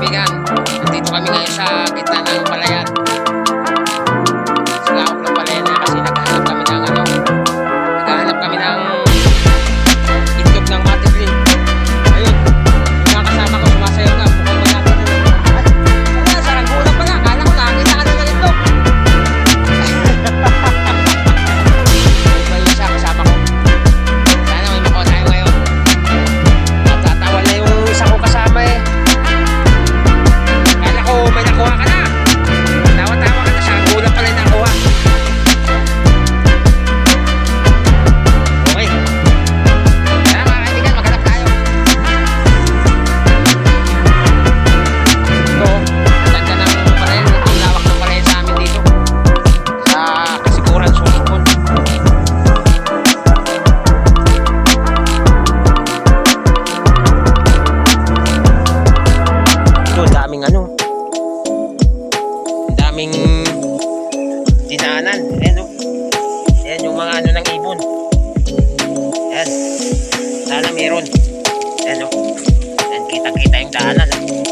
kaibigan, nandito kami ngayon sa gitna dinaanan. Ayan o. Ayan yung mga ano ng ibon. Ayan. Sana meron. Ayan o. Ayan, kita-kita yung daanan. meron!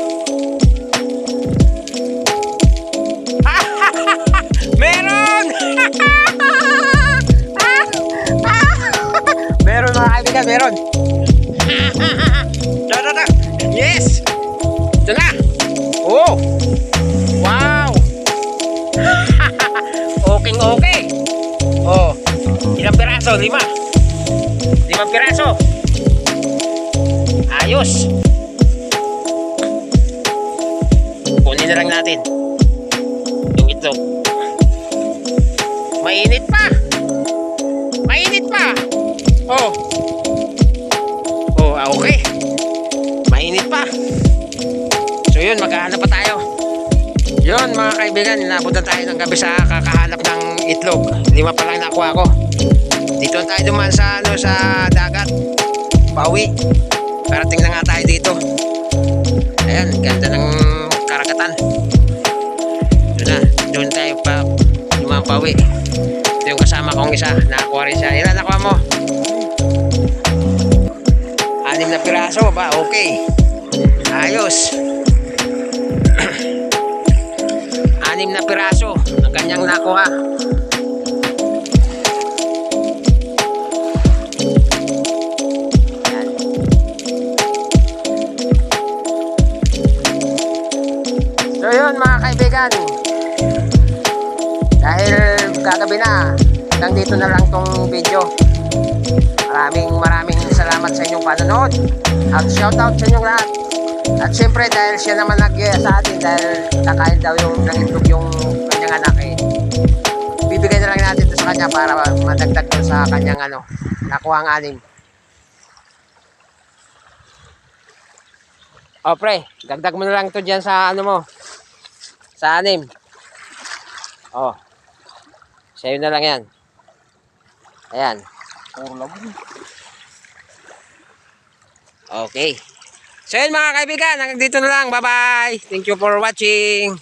Piraso? Lima. Limang piraso. Ayos! Kunin na lang natin. Yung itlog. Mainit pa! Mainit pa! Oh! Oh, ah, okay. Mainit pa. So yun, maghahanap pa tayo. Yun mga kaibigan, inabutan tayo ng gabi sa kakahanap ng itlog. Lima pa lang nakuha ko. Dito tayo duman sa, ano, sa dagat. Pauwi. Parating na nga tayo dito. Ayan, ganda ng karagatan. Doon na, doon tayo pa duman pauwi. Ito yung kasama kong isa, nakakuha rin siya. Ilan nakuha mo? Anim na piraso ba? Okay. Ayos. Anim na piraso ang kanyang nakuha. Kaibigan. Dahil gagabi na, hanggang dito na lang tong video. Maraming maraming salamat sa inyong panonood. At shoutout sa inyong lahat. At syempre dahil siya naman nag sa atin dahil kakain daw yung nangitlog yung kanyang anak eh. Bibigay na lang natin ito sa kanya para madagdag sa kanyang ano, nakuha ang anim. O pre, dagdag mo na lang to dyan sa ano mo. Sa anim. O. Sa'yo na lang yan. Ayan. Okay. So yun mga kaibigan, hanggang dito na lang. Bye-bye. Thank you for watching.